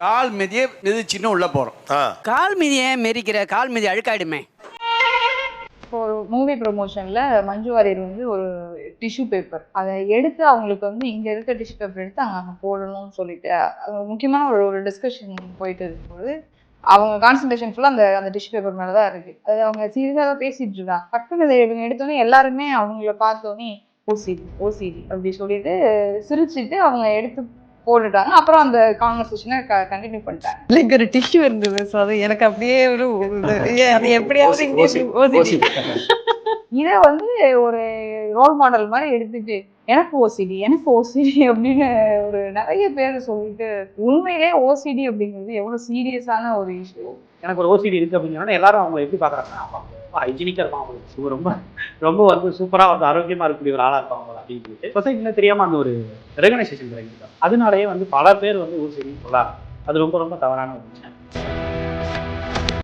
கால் மிதியே மிதிச்சுன்னு உள்ள போறோம். கால் மிதி ஏன் மெரிக்கிற கால் மிதி அழுக்காயிடுமே. இப்போ ஒரு மூவி ப்ரொமோஷனில் மஞ்சு வாரியர் வந்து ஒரு டிஷ்யூ பேப்பர் அதை எடுத்து அவங்களுக்கு வந்து இங்கே இருக்க டிஷ்யூ பேப்பர் எடுத்து அங்கே அங்கே போடணும்னு சொல்லிட்டு முக்கியமான ஒரு ஒரு டிஸ்கஷன் போயிட்டு இருக்கும்போது அவங்க கான்சன்ட்ரேஷன் ஃபுல்லாக அந்த அந்த டிஷ்யூ பேப்பர் மேலே தான் இருக்குது அது அவங்க சீரியஸாக தான் பேசிட்டு இருக்காங்க. பக்கத்தில் இதை இவங்க எடுத்தோன்னே எல்லாருமே அவங்கள பார்த்தோன்னே ஓசிடி ஓசிடி அப்படி சொல்லிட்டு சிரிச்சிட்டு அவங்க எடுத்து போட்டுட்டாங்க. அப்புறம் அந்த கான்வர்சேஷனை கண்டினியூ பண்ணிட்டாங்க. லைக் ஒரு டிஷ்யூ இருந்தது. ஸோ அது எனக்கு அப்படியே ஒரு இது, அது எப்படியாவது. இதை வந்து ஒரு ரோல் மாடல் மாதிரி எடுத்துட்டு எனக்கு ஓசிடி எனக்கு ஓசிடி அப்படின்னு ஒரு நிறைய பேர் சொல்லிட்டு உண்மையிலே ஓசிடி அப்படிங்கிறது எவ்வளவு சீரியஸான ஒரு இஷ்யூ எனக்கு ஒரு ஓசிடி இருக்கு அப்படின்னு சொன்னா எல்லாரும் அவங்க எப்படி பாக்குறாங்கன்னா ஹைஜீனிக்கா இருப்பான் அவங்களுக்கு ரொம்ப ரொம்ப வந்து சூப்பரா வந்து ஆரோக்கியமா இருக்கக்கூடிய ஒரு ஆளா இருப்பாங்க அப்படின்னு சொல்லிட்டு. சொசைட்டில தெரியாம அந்த ஒரு ரெகனைசேஷன் கிடைக்குது அதனாலேயே வந்து பல பேர் வந்து ஓசிடின்னு சொல்லாங்க அது ரொம்ப ரொம்ப தவறான ஒரு விஷயம்.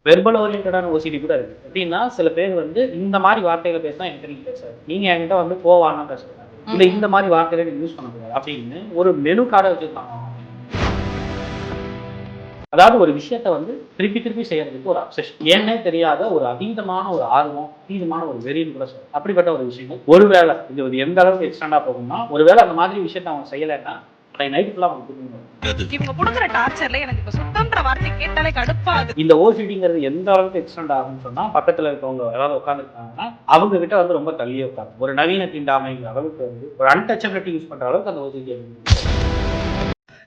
வெர்பல் ஓரியன்டான ஓசிடி கூட இருக்கு. எப்படின்னா சில பேர் வந்து இந்த மாதிரி வார்த்தைகளை பேசினா எனக்கு நீங்க பேசாது. நீங்க என்கிட்ட வந்து போவாங்க பேசுறாங்க இல்ல இந்த மாதிரி வார்த்தைகளை யூஸ் பண்ணக்கூடாது அப்படின்னு ஒரு மெனு கார்டை வச்சிருக்காங்க அதாவது ஒரு விஷயத்த வந்து திருப்பி திருப்பி செய்யறதுக்கு ஒரு அப்சஷன் ஏன்னே தெரியாத ஒரு அதீதமான ஒரு ஆர்வம் அதீதமான ஒரு வெறின்னு கூட சொல்லலாம். அப்படிப்பட்ட ஒரு விஷயங்கள். ஒருவேளை இது வந்து எந்த அளவுக்கு எக்ஸ்டெண்டா போகும்னா ஒருவேளை அந்த மாதிரி விஷயத்த அவன் செய்யலைன்னா இந்த ஓசிடிங்கிறது எந்த அளவுக்கு எக்ஸ்டெண்ட் ஆகும்னு சொன்னா பக்கத்துல இருக்கவங்க யாராவது உட்காந்துருக்காங்கன்னா அவங்க கிட்ட வந்து ரொம்ப தள்ளியே உட்காந்து ஒரு நவீன தீண்டாமைங்கிற அளவுக்கு வந்து ஒரு அன்டச்சபிலிட்டி யூஸ் பண்ற அளவுக்கு அந்த ஓசிடி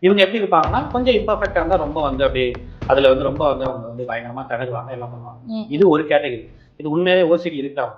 இவங்க எப்படி இருப்பாங்கன்னா கொஞ்சம் இம்பர்ஃபெக்டா இருந்தா ரொம்ப வந்து அப்படியே அதுல வந்து ரொம்ப வந்து அவங்க வந்து பயங்கரமா தகருவாங்க எல்லாம் பண்ணுவாங்க. இது ஒரு கேட்டகரி இது உண்மையாவே ஓசிடி இருக்கலாம்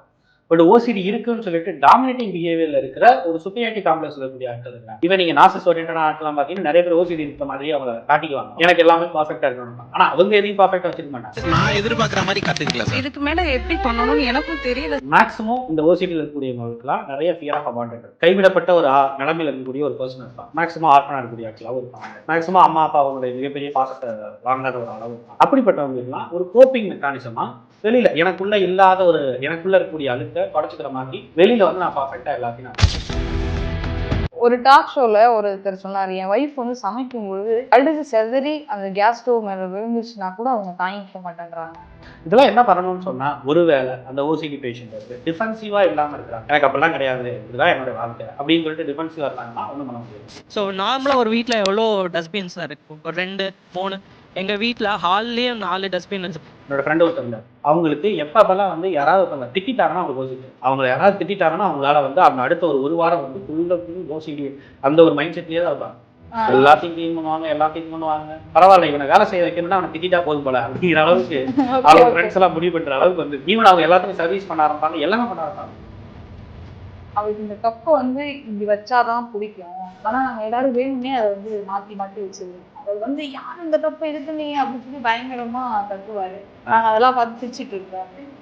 பட் ஓசிடி இருக்குன்னு சொல்லிட்டு டாமினேட்டிங் பிஹேவியர்ல இருக்கிற ஒரு சுப்பையாட்டி காம்ப்ளெக்ஸ் இருக்கக்கூடிய ஆட்கள் இருக்காங்க. இவன் நீங்க நாசஸ் ஓரியன்டான ஆட்கள்லாம் பார்த்தீங்கன்னா நிறைய பேர் ஓசிடி இருக்க மாதிரி அவங்க காட்டிக்குவாங்க. எனக்கு எல்லாமே பர்ஃபெக்டா இருக்கணும் ஆனா அவங்க எதையும் பர்ஃபெக்டா வச்சிருக்க மாட்டாங்க. நான் எதிர்பார்க்குற மாதிரி கத்துக்கல சார். இதுக்கு மேல எப்படி பண்ணணும்னு எனக்கும் தெரியல மேக்ஸிமம் இந்த ஓசிடியில் இருக்கக்கூடியவங்களுக்குலாம் நிறைய ஃபியர் ஆஃப் அபாண்டட் கைவிடப்பட்ட ஒரு நிலைமையில இருக்கக்கூடிய ஒரு பர்சன் இருப்பான். மேக்ஸிமம் ஆர்ஃபனா இருக்கக்கூடிய ஆட்களாகவும் இருப்பாங்க. மேக்ஸிமம் அம்மா அப்பா அவங்களுடைய மிகப்பெரிய பாசத்தை வாங்காத ஒரு அளவு இருப்பாங்க. அப்படிப்பட்டவங்களுக்குலாம் ஒரு கோப்பிங் மெக்கானிசமா வெளியில எனக்குள்ள இல்லாத ஒரு எனக்குள்ள இருக்கக்கூடிய அழுத்த தொடச்சுக்கிற மாதிரி வெளியில வந்து நான் பர்ஃபெக்டா எல்லாத்தையும் நான். ஒரு டாக் ஷோல ஒருத்தர் சொன்னார் என் ஒய்ஃப் வந்து சமைக்கும் பொழுது அழுது செதறி அந்த கேஸ் ஸ்டவ் மேல விழுந்துச்சுன்னா கூட அவங்க தாங்கிக்க மாட்டேன்றாங்க. இதெல்லாம் என்ன பண்ணணும்னு சொன்னா ஒருவேளை அந்த ஓசிடி பேஷண்ட் வந்து டிஃபென்சிவா இல்லாம இருக்கிறாங்க. எனக்கு அப்படிலாம் கிடையாது இதுதான் என்னோட வாழ்க்கை அப்படின்னு சொல்லிட்டு டிஃபென்சிவா இருக்காங்கன்னா ஒன்றும் பண்ண முடியாது. ஸோ நார்மலாக ஒரு வீட்டில் எவ்வளோ டஸ்ட்பின்ஸ் இருக்கும்? ஒரு ரெண்டு மூணு? எங்கள் வீட்டில் ஹால்லேயும் நாலு டஸ்ட்பின் இருக்கு. என்னோட ஃப்ரெண்டு ஒருத்தர் இருந்தார். அவங்களுக்கு எப்பப்பெல்லாம் வந்து யாராவது ஒருத்தவங்க திட்டாங்கன்னா அவங்க ஓசிடி அவங்க யாராவது திட்டாங்கன்னா அவங்களால வந்து அவங்க அடுத்த ஒரு ஒரு வாரம் வந்து ஃபுல்லாக ஃபுல் ஓசிடி அந்த ஒரு மைண்ட் செட்லேயே தான் இருப்பாங்க. எல்லாத்தையும் க்ளீன் பண்ணுவாங்க எல்லாத்தையும் பண்ணுவாங்க. பரவாயில்ல இவனை வேலை செய்ய வைக்கணும்னா அவனை திட்டா போதும் போல அப்படிங்கிற அளவுக்கு அவங்க ஃப்ரெண்ட்ஸ் எல்லாம் முடிவு பண்ற அளவுக்கு வந்து ஈவன் அவங்க எல்லாத்துக்கும் சர்வீஸ் பண்ண ஆரம்பிப்பாங்க எல்லாமே பண்ண ஆரம்பிப்பாங்க. அவருக்கு இந்த கப்பை வந்து இப்படி வச்சாதான் பிடிக்கும். ஆனா நாங்க எல்லாரும் வேணும்னே அதை வந்து மாத்தி மாத்தி வச்சிருவோம். அவர் வந்து யார் இந்த கப்பை எடுத்துனீங்க அப்படின்னு சொல்லி பயங்கரமா கத்துவாரு நாங்க அதெல்லாம் பார்த்து சிரிச்சிட்டு இருக்கோம்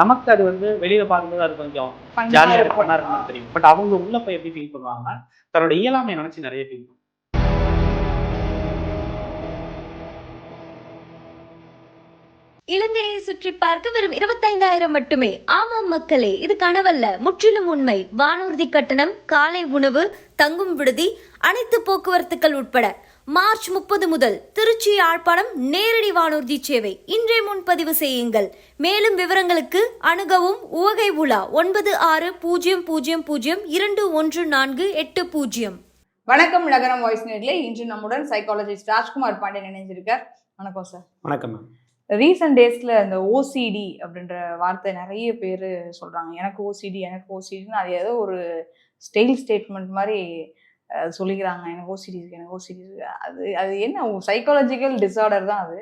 நமக்கு அது வந்து வெளியில பார்க்கும்போது அது கொஞ்சம் ஜாலியாக பண்ணா இருக்குன்னு தெரியும். பட் அவங்க உள்ள போய் எப்படி ஃபீல் பண்ணுவாங்க தன்னோட இயலாமை நினைச்சு நிறைய ஃபீல் இலங்கையை சுற்றி பார்க்க வெறும் இருபத்தைந்தாயிரம் மட்டுமே. ஆமாம் மக்களே இது கனவல்ல. முற்றிலும் உண்மை. வானூர்தி கட்டணம் காலை உணவு தங்கும் விடுதி அனைத்து போக்குவரத்துக்கள் உட்பட. மார்ச் முப்பது முதல் திருச்சி யாழ்ப்பாணம் நேரடி வானூர்தி சேவை. இன்றே முன்பதிவு செய்யுங்கள். மேலும் விவரங்களுக்கு அணுகவும் உவகை உலா ஒன்பது ஆறு பூஜ்ஜியம் பூஜ்ஜியம் பூஜ்ஜியம் இரண்டு ஒன்று நான்கு எட்டு பூஜ்ஜியம். வணக்கம் நகரம் வாய்ஸ் நேரில் இன்று நம்முடன் சைக்காலஜிஸ்ட் ராஜ்குமார் பாண்டியன் இணைஞ்சிருக்கார் வணக்கம் சார் வணக்கம் மேம் ரீசெண்ட் டேஸில் இந்த ஓசிடி அப்படின்ற வார்த்தை நிறைய பேர் சொல்கிறாங்க எனக்கு ஓசிடி எனக்கு ஓசிடின்னு அது ஏதோ ஒரு ஸ்டைல் ஸ்டேட்மெண்ட் மாதிரி சொல்லிக்கிறாங்க. எனக்கு ஓசிடி இருக்குது எனக்கு ஓசிடி இருக்குது அது அது என்ன? சைக்காலஜிக்கல் டிஸார்டர் தான் அது.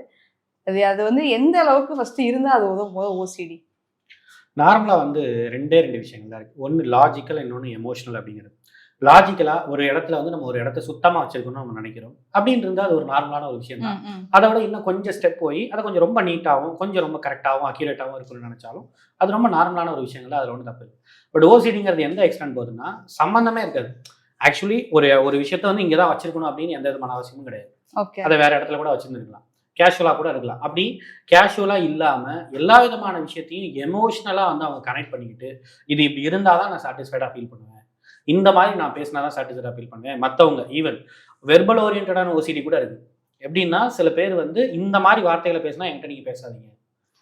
அது அது வந்து எந்த அளவுக்கு ஃபஸ்ட்டு இருந்தால் அது உதவும்? போது ஓசிடி நார்மலாக வந்து ரெண்டே ரெண்டு விஷயங்கள் தான் இருக்குது ஒன்று லாஜிக்கல் இன்னொன்று எமோஷனல் அப்படிங்கிறது. லாஜிக்கலாக ஒரு இடத்துல வந்து நம்ம ஒரு இடத்த சுத்தமாக வச்சிருக்கணும்னு நம்ம நினைக்கிறோம். அப்படின்னு இருந்தால் அது ஒரு நார்மலான ஒரு விஷயம் தான் அதை விட இன்னும் கொஞ்சம் ஸ்டெப் போய் அதை கொஞ்சம் ரொம்ப நீட்டாகவும் கொஞ்சம் ரொம்ப கரெக்டாகவும் அக்யூரேட்டாகவும் இருக்கணும்னு நினைச்சாலும் அது ரொம்ப நார்மலான ஒரு விஷயங்கள் அதில் ஒன்றும் தப்பு பட் ஓசிடிங்கிறது எந்த எக்ஸ்டென்ட் போகுதுன்னா சம்மந்தமே இருக்காது. ஆக்சுவலி ஒரு ஒரு விஷயத்த வந்து இங்கே தான் வச்சிருக்கணும் அப்படின்னு எந்த விதமான அவசியமும் கிடையாது. ஓகே அதை வேற இடத்துல கூட வச்சிருந்துருக்கலாம். கேஷுவலாக கூட இருக்கலாம். அப்படி கேஷுவலாக இல்லாமல் எல்லா விதமான விஷயத்தையும் எமோஷ்னலாக வந்து அவங்க கனெக்ட் பண்ணிக்கிட்டு இது இப்படி இருந்தால் தான் நான் சாட்டிஸ்ஃபைடாக ஃபீல் பண்ணுவேன். இந்த மாதிரி நான் பேசினா தான் சாட்டிஸ்ஃபைடாக ஃபீல் பண்ணுவேன். மற்றவங்க ஈவன் வெர்பல் ஓரியன்டான ஓசிடி கூட இருக்கு. எப்படின்னா சில பேர் வந்து இந்த மாதிரி வார்த்தைகளை பேசினா என்கிட்ட நீங்க பேசாதீங்க.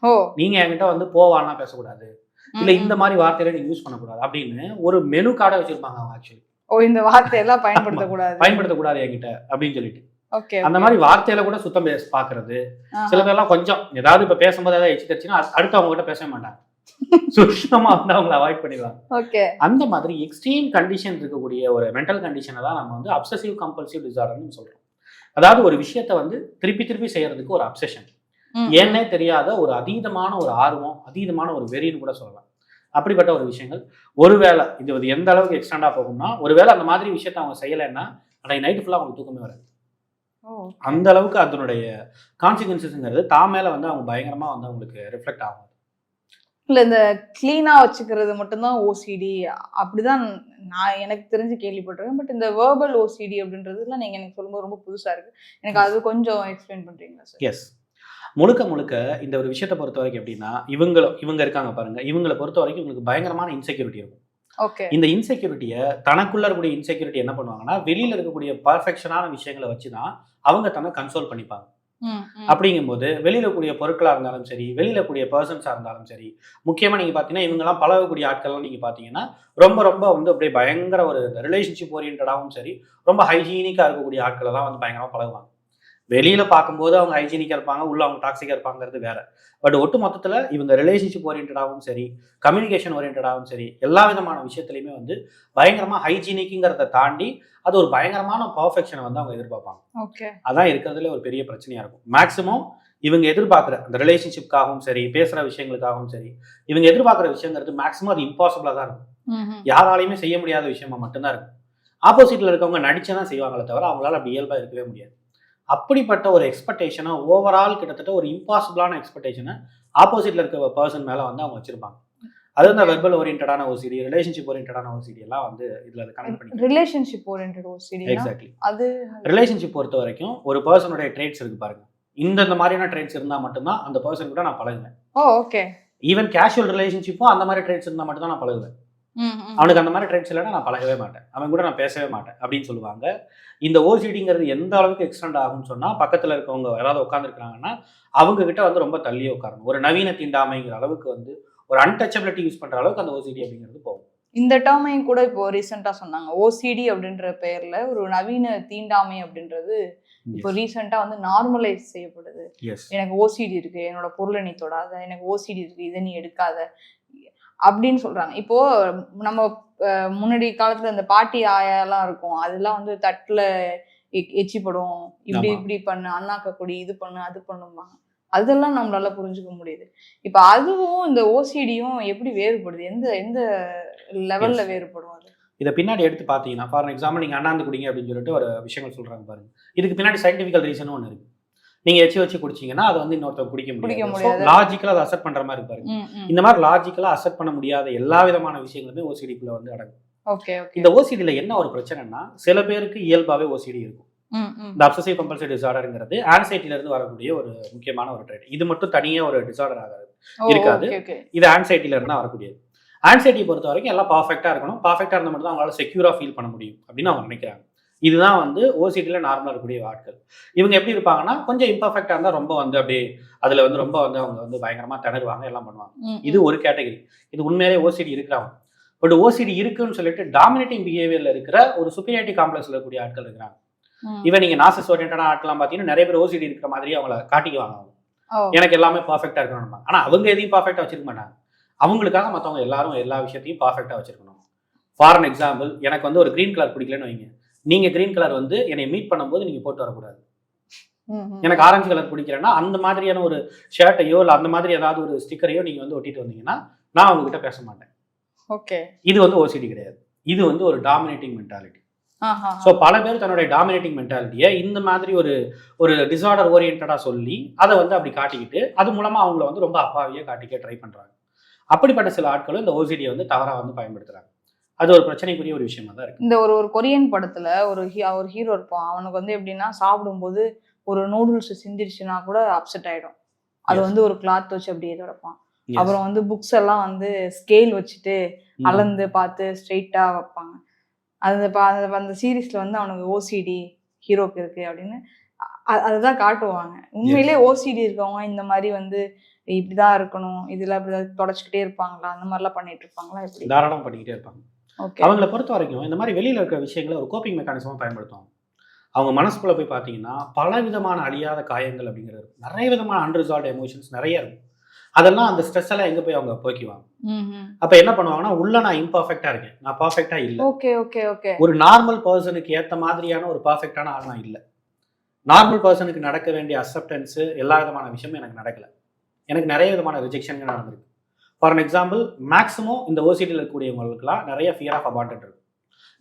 ஓ. நீங்க என்கிட்ட வந்து போவான்லாம் பேசக்கூடாது. இல்ல இந்த மாதிரி வார்த்தையில நீங்க யூஸ் பண்ணக்கூடாது அப்படின்னு ஒரு மெனு கார்டை வச்சிருப்பாங்க அவங்க ஆக்சுவலி ஓ இந்த வார்த்தையெல்லாம் பயன்படுத்தக்கூடாது. பயன்படுத்தக்கூடாது என்கிட்ட அப்படின்னு சொல்லிட்டு. ஓகே அந்த மாதிரி வார்த்தையில கூட சுத்தம் பேச பாக்குறது சில பேர்லாம் கொஞ்சம் ஏதாவது இப்ப பேசும்போது ஏதாவது எச்சு தச்சுன்னா அடுத்து அவங்க கிட்ட பேசவே மாட்டாங்க. சுத்தமா வந்து அவங்கள அவாய்ட் பண்ணிடுவாங்க ஓகே அந்த மாதிரி எக்ஸ்ட்ரீம் கண்டிஷன் இருக்கக்கூடிய ஒரு மென்டல் கண்டிஷனை தான் நம்ம வந்து அப்சசிவ் கம்பல்சிவ் டிசார்டர்னு சொல்றோம். அதாவது ஒரு விஷயத்த வந்து திருப்பி திருப்பி செய்யறதுக்கு ஒரு அப்சஷன் ஏன்னே தெரியாத ஒரு அதீதமான ஒரு ஆர்வம் அதீதமான ஒரு வெறின்னு கூட சொல்லலாம். அப்படிப்பட்ட ஒரு விஷயங்கள். ஒருவேளை இது வந்து எந்த அளவுக்கு எக்ஸ்டெண்டா போகும்னா ஒருவேளை அந்த மாதிரி விஷயத்த அவங்க செய்யலைன்னா அன்றைக்கு நைட்டு ஃபுல்லாக அவங்களுக்கு தூக்கமே வராது. அந்த அளவுக்கு அதனுடைய கான்சிக்வன்சஸ்ங்கிறது தான் மேல வந்து அவங்க பயங்கரமா வந்து அவங்களுக்கு ரிஃப்ளெக்ட் ஆகும். இல்ல இந்த கிளீனா வச்சுக்கிறது மட்டும்தான் ஓசிடி அப்படிதான் நான் எனக்கு தெரிஞ்சு கேள்விப்பட்டிருக்கேன். பட் இந்த வேர்பல் ஓசிடி அப்படின்றதுலாம் நீங்க எனக்கு சொல்லும்போது ரொம்ப புதுசா இருக்கு. எனக்கு அது கொஞ்சம் எக்ஸ்பிளைன் பண்றீங்களா சார் எஸ் முழுக்க முழுக்க இந்த ஒரு விஷயத்தை பொறுத்த வரைக்கும் எப்படின்னா இவங்களும் இவங்க இருக்காங்க பாருங்க. இவங்களை பொறுத்த வரைக்கும் இவங்களுக்கு பயங்கரமான இன்செக்யூரிட்டி இருக்கும். ஓகே இந்த இன்செக்யூரிட்டியை தனக்குள்ள இருக்கக்கூடிய இன்செக்யூரிட்டி என்ன பண்ணுவாங்கன்னா வெளியில இருக்கக்கூடிய பர்ஃபெக்ஷனான விஷயங்களை வச்சு தான் அவங்க தன்னை கன்சோல் பண்ணிப்பாங்க. அப்படிங்கும்போது வெளியில கூடிய பொருட்களா இருந்தாலும் சரி வெளியில கூடிய பர்சன்ஸா இருந்தாலும் சரி முக்கியமா நீங்க பாத்தீங்கன்னா இவங்கெல்லாம் பழகக்கூடிய ஆட்கள்லாம் நீங்க பாத்தீங்கன்னா ரொம்ப ரொம்ப வந்து அப்படியே பயங்கர ஒரு ரிலேஷன்ஷிப் ஓரியன்டாகவும் சரி ரொம்ப ஹைஜீனிக்கா இருக்கக்கூடிய ஆட்களை தான் வந்து பயங்கரமா பழகுவாங்க. வெளியில பார்க்கும்போது அவங்க ஹைஜீனிக்கா இருப்பாங்க உள்ள அவங்க டாக்ஸிக்கா இருப்பாங்கிறது வேற. பட் ஒட்டு மொத்தத்துல இவங்க ரிலேஷன்ஷிப் ஓரியன்டாகவும் சரி கம்யூனிகேஷன் ஓரியன்டாகவும் சரி எல்லா விதமான விஷயத்துலையுமே வந்து பயங்கரமா ஹைஜீனிக்குங்கிறத தாண்டி அது ஒரு பயங்கரமான பர்ஃபெக்ஷனை வந்து அவங்க எதிர்பார்ப்பாங்க. ஓகே அதான் இருக்கிறதுல ஒரு பெரிய பிரச்சனையா இருக்கும். மேக்ஸிமம் இவங்க எதிர்பார்க்குற அந்த ரிலேஷன்ஷிப்காகவும் சரி பேசுற விஷயங்களுக்காகவும் சரி இவங்க எதிர்பார்க்குற விஷயங்கிறது மேக்ஸிமம் அது இம்பாசிபிளா தான் இருக்கும். யாராலையுமே செய்ய முடியாத விஷயமா மட்டும்தான் இருக்கும். ஆப்போசிட்ல இருக்கவங்க நடிச்சு தான் செய்வாங்களே தவிர அவங்களால அப்படி இயல்பா இருக்கவே முடியாது. அப்படிப்பட்ட ஒரு எக்ஸ்பெக்டேஷனை ஓவரால் கிட்டத்தட்ட ஒரு இம்பாசிபிளான எக்ஸ்பெக்டேஷனை ஆப்போசிட்ல இருக்க பர்சன் மேல வந்து அவங்க வச்சிருப்பாங்க. அது வந்து வெர்பல் ஓரியன்டான ஓசிடி ரிலேஷன்ஷிப் ஓரியன்டான ஓசிடி எல்லாம் வந்து இதுல கனெக்ட் பண்ணி ரிலேஷன்ஷிப் ஓரியன்ட் ஓசிடி எக்ஸாக்ட்லி அது ரிலேஷன்ஷிப் பொறுத்த வரைக்கும் ஒரு பர்சனுடைய ட்ரேட்ஸ் இருக்கு பாருங்க. இந்த இந்த மாதிரியான ட்ரேட்ஸ் இருந்தால் மட்டும்தான் அந்த பர்சன் கூட நான் பழகுவேன். ஓ ஓகே ஈவன் கேஷுவல் ரிலேஷன்ஷிப்பும் அந்த மாதிரி ட்ரேட்ஸ் இருந்தால் மட்டும் தான் நான் பழகுவேன். அவனுக்கு அந்த மாதிரி ட்ரேட்ஸ் இல்லைன்னா நான் பழகவே மாட்டேன். அவன் கூட நான் பேசவே மாட்டேன் அப்படின்னு சொல்லுவாங்க. இந்த ஓசிடிங்கிறது எந்த அளவுக்கு எக்ஸ்டெண்ட் ஆகும்னு சொன்னா பக்கத்துல இருக்கவங்க யாராவது உட்காந்துருக்காங்கன்னா அவங்க கிட்ட வந்து ரொம்ப தள்ளியே உட்காரணும். ஒரு நவீன தீண்டாமைங்கிற அளவுக்கு வந்து ஒரு அன்டச்சபிலிட்டி யூஸ் பண்ற அளவுக்கு அந்த ஓசிடி அப்படிங்கிறது போகும். இந்த டேர்மையும் கூட இப்போ ரீசெண்டா சொன்னாங்க. ஓசிடி அப்படின்ற பெயர்ல ஒரு நவீன தீண்டாமை அப்படின்றது இப்போ ரீசெண்டா வந்து நார்மலைஸ் செய்யப்படுது. எனக்கு ஓசிடி இருக்கு என்னோட பொருளை நீ தொடாத எனக்கு ஓசிடி இருக்கு இதை நீ எடுக்காத அப்படின்னு சொல்றாங்க. இப்போ நம்ம முன்னாடி காலத்துல இந்த பாட்டி ஆயாலாம் இருக்கும். அதெல்லாம் வந்து தட்டுல எச்சிப்படும். இப்படி. இப்படி பண்ணு அண்ணாக்க கொடி இது பண்ணு அது பண்ணுவாங்க அதெல்லாம் நம்மளால புரிஞ்சுக்க முடியுது. இப்ப அதுவும் இந்த ஓசிடியும் எப்படி வேறுபடுது? எந்த எந்த லெவல்ல. வேறுபடும் அது? இதை பின்னாடி எடுத்து பார்த்தீங்கன்னா ஃபார் எக்ஸாம்பிள் நீங்கள் அண்ணாந்து குடிங்க அப்படின்னு சொல்லிட்டு ஒரு விஷயங்கள் சொல்றாங்க பாருங்க. இதுக்கு பின்னாடி சயின்டிஃபிக்கல் ரீசனும் ஒன்று இருக்கு. நீங்க எச்சி வச்சு குடிச்சீங்கன்னா அதை வந்து இன்னொருத்தர் குடிக்க முடியாது. லாஜிக்கலாக அதை அசெப்ட் பண்ற மாதிரி ம். இந்த மாதிரி லாஜிக்கலாக அசெப்ட் பண்ண முடியாத எல்லா விதமான விஷயங்களுமே ஓசிடிக்குள்ள வந்து அடங்கும். இந்த ஓசிடியில் என்ன ஒரு பிரச்சனைனா சில பேருக்கு இயல்பாவே ஓசிடி இருக்கும். இந்த அப்சசிவ் கம்பல்சரி டிசார்டருங்கிறது ஆன்சைட்டில இருந்து வரக்கூடிய ஒரு முக்கியமான ஒரு ட்ரேட் இது மட்டும் தனியா ஒரு டிசார்டர் ஆகாது. இருக்காது. இது ஆன்சைட்டில இருந்து வரக்கூடியது. ஆன்சைட்டி பொறுத்த வரைக்கும் எல்லாம் பர்ஃபெக்டா இருக்கணும். பர்ஃபெக்டா இருந்தால் மட்டும் தான் அவங்களால செக்யூரா ஃபீல் பண்ண முடியும் அப்படின்னு அவங்க நினைக்கிறாங்க. இதுதான் வந்து ஓசிடியில் நார்மலாக இருக்கக்கூடிய ஆட்கள் இவங்க எப்படி இருப்பாங்கன்னா கொஞ்சம் இம்பர்ஃபெக்டாக இருந்தால் ரொம்ப வந்து அப்படியே அதில் வந்து ரொம்ப வந்து அவங்க வந்து பயங்கரமாக திணறுவாங்க எல்லாம் பண்ணுவாங்க. இது ஒரு கேட்டகரி இது உண்மையிலே ஓசிடி இருக்கிறவங்க. பட் ஓசிடி இருக்குன்னு சொல்லிட்டு டாமினேட்டிங் பிஹேவியர்ல இருக்கிற ஒரு சுப்பீரியாரிட்டி காம்ப்ளெக்ஸ்ல இருக்கக்கூடிய ஆட்கள் இருக்கிறாங்க. இவன் நீங்க நாசஸ் ஓரியன்டான ஆட்கள்லாம் பார்த்தீங்கன்னா நிறைய பேர் ஓசிடி இருக்கிற மாதிரி அவங்கள காட்டிக்குவாங்க அவங்க. எனக்கு எல்லாமே பர்ஃபெக்டா இருக்கணும் ஆனா அவங்க எதையும் பர்ஃபெக்டா வச்சிருக்க மாட்டாங்க. அவங்களுக்காக மத்தவங்க எல்லாரும் எல்லா விஷயத்தையும் பர்ஃபெக்டா வச்சிருக்கணும். ஃபார் எக்ஸாம்பிள் எனக்கு வந்து ஒரு கிரீன் கலர் பிடிக்கலன்னு வைங்க. நீங்க கிரீன் கலர் வந்து என்னை மீட் பண்ணும்போது நீங்க போட்டு வரக்கூடாது. எனக்கு ஆரஞ்சு கலர் பிடிக்கலன்னா அந்த மாதிரியான ஒரு ஷர்ட்டையோ இல்லை அந்த மாதிரி ஏதாவது ஒரு ஸ்டிக்கரையோ நீங்க வந்து ஒட்டிட்டு வந்தீங்கன்னா நான் உங்ககிட்ட பேச மாட்டேன். ஓகே. இது வந்து ஓசிடி கிடையாது. இது வந்து ஒரு டாமினேட்டிங் மென்டாலிட்டி ஸோ பல பேர் தன்னுடைய டாமினேட்டிங் மென்டாலிட்டியை இந்த மாதிரி ஒரு ஒரு டிசார்டர் ஓரியன்டாக சொல்லி அதை வந்து அப்படி காட்டிக்கிட்டு அது மூலமா அவங்கள வந்து ரொம்ப அப்பாவியாக காட்டிக்க ட்ரை பண்றாங்க. அப்படிப்பட்ட சில ஆட்களும் இந்த ஓசிடியை வந்து தவறா வந்து பயன்படுத்துறாங்க. அது ஒரு பிரச்சனைக்குரிய ஒரு விஷயமா தான் இருக்கு. இந்த ஒரு ஒரு கொரியன் படத்துல ஒரு ஒரு ஹீரோ இருப்பான். அவனுக்கு வந்து எப்படின்னா சாப்பிடும்போது ஒரு நூடுல்ஸ் சிந்திருச்சுன்னா கூட அப்செட் ஆயிடும். அது. வந்து ஒரு கிளாத் வச்சு அப்படியே தொடப்பான். அப்புறம் வந்து புக்ஸ் எல்லாம் வந்து ஸ்கேல் வச்சுட்டு. அளந்து பார்த்து ஸ்ட்ரெயிட்டா வைப்பாங்க. அந்த அந்த- சீரீஸ்ல வந்து அவனுக்கு ஓசிடி ஹீரோக்கு இருக்கு அப்படின்னு அதுதான் காட்டுவாங்க. உண்மையிலே ஓசிடி இருக்கவங்க இந்த மாதிரி வந்து இப்படிதான் இருக்கணும் இதுல இப்படிதான் தொடச்சிக்கிட்டே இருப்பாங்களா அந்த மாதிரிலாம் பண்ணிட்டு இருப்பாங்களா எப்படி? தாராளம் பண்ணிக்கிட்டே இருப்பாங்க. அவங்கள பொறுத்த வரைக்கும் இந்த மாதிரி வெளியில் இருக்கிற விஷயங்களை ஒரு கோப்பிங் மெக்கானிசமாக பயன்படுத்துவாங்க அவங்க மனசுக்குள்ளே போய் பார்த்தீங்கன்னா பல விதமான அழியாத காயங்கள் அப்படிங்கிறது. நிறைய விதமான அன்ரிசால்வ் எமோஷன்ஸ் நிறைய இருக்கும். அதெல்லாம் அந்த ஸ்ட்ரெஸ் எல்லாம் எங்கே போய் அவங்க போக்கிவாங்க அப்போ என்ன பண்ணுவாங்கன்னா உள்ள நான் இம்பர்ஃபெக்டாக இருக்கேன். நான் பர்ஃபெக்டாக இல்லை. ஓகே ஓகே ஓகே ஒரு நார்மல் பர்சனுக்கு ஏற்ற மாதிரியான ஒரு பர்ஃபெக்டான ஆள் நான் இல்லை. நார்மல் பர்சனுக்கு நடக்க வேண்டிய அக்செப்டன்ஸு எல்லா விதமான விஷயமும் எனக்கு நடக்கல. எனக்கு நிறைய விதமான ரிஜெக்ஷன்கள் நடந்திருக்கு. ஃபார் an எக்ஸாம்பிள் மேக்ஸிமம் இந்த ஓசிடியில் இருக்கக்கூடியவங்களுக்குலாம் நிறைய ஃபியர் ஆஃப் அபாண்டட் இருக்கும்